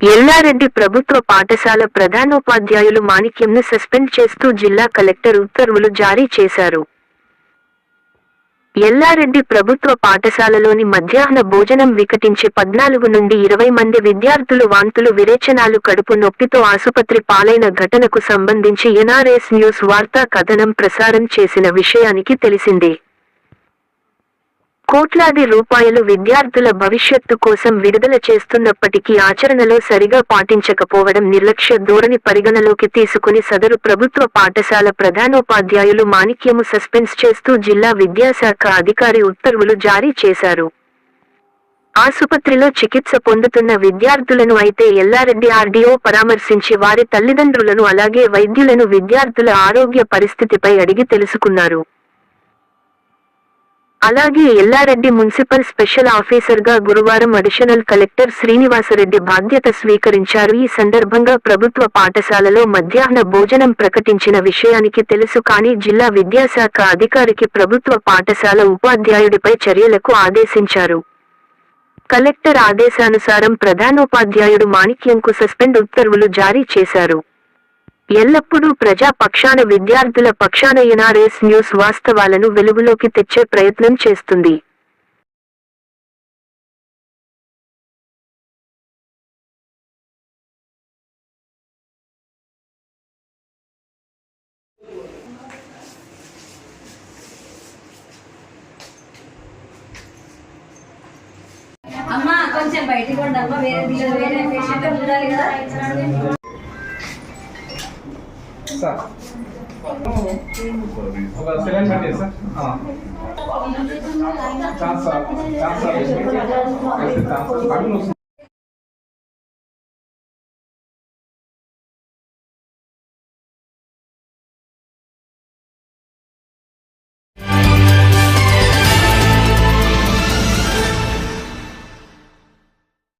ఎల్లారెడ్డి ప్రభుత్వ పాఠశాల ప్రధానోపాధ్యాయులు మాణిక్యంను సస్పెండ్ చేస్తూ జిల్లా కలెక్టర్ ఉత్తర్వులు జారీ చేశారు. ఎల్లారెడ్డి ప్రభుత్వ పాఠశాలలోని మధ్యాహ్న భోజనం వికటించి పద్నాలుగు నుండి ఇరవై మంది విద్యార్థులు వాంతులు విరేచనాలు కడుపు నొప్పితో ఆసుపత్రి పాలైన ఘటనకు సంబంధించి ఎన్ఆర్ఎస్ న్యూస్ వార్తా కథనం ప్రసారం చేసిన విషయానికి తెలిసిందే. కోట్లాది రూపాయలు విద్యార్థుల భవిష్యత్తు కోసం విడుదల చేస్తున్నప్పటికీ ఆచరణలో సరిగా పాటించకపోవడం నిర్లక్ష్య ధోరణి పరిగణలోకి తీసుకుని సదరు ప్రభుత్వ పాఠశాల ప్రధానోపాధ్యాయులు మాణిక్యము సస్పెన్స్ చేస్తూ జిల్లా విద్యాశాఖ అధికారి ఉత్తర్వులు జారీ చేశారు. ఆసుపత్రిలో చికిత్స పొందుతున్న విద్యార్థులను అయితే ఎల్లారెడ్డి ఆర్డీఓ పరామర్శించి వారి తల్లిదండ్రులను అలాగే వైద్యులను విద్యార్థుల ఆరోగ్య పరిస్థితిపై అడిగి తెలుసుకున్నారు. అలాగే ఎల్లారెడ్డి మున్సిపల్ స్పెషల్ ఆఫీసర్గా గురువారం అడిషనల్ కలెక్టర్ శ్రీనివాసరెడ్డి బాధ్యత స్వీకరించారు. ఈ సందర్భంగా ప్రభుత్వ పాఠశాలలో మధ్యాహ్న భోజనం ప్రకటించిన విషయానికి తెలుసు కానీ జిల్లా విద్యాశాఖ అధికారికి ప్రభుత్వ పాఠశాల ఉపాధ్యాయుడిపై చర్యలకు ఆదేశించారు. కలెక్టర్ ఆదేశానుసారం ప్రధానోపాధ్యాయుడు మాణిక్యంకు సస్పెండ్ ఉత్తర్వులు జారీ చేశారు. ఎల్లప్పుడూ ప్రజాపక్షాన విద్యార్థుల పక్షాన ఎన్ఆర్ఎస్ న్యూస్ వాస్తవాలను వెలుగులోకి తెచ్చే ప్రయత్నం చేస్తుంది అమ్మా కొంచెం బయటికి ఉండమ్మా వేరే వేరే పేషెంట్ ఉండాలి కదా సార్ ఒక సిలిండర్ పెట్టే sir chance sir chance sir chance sir వస్తుంది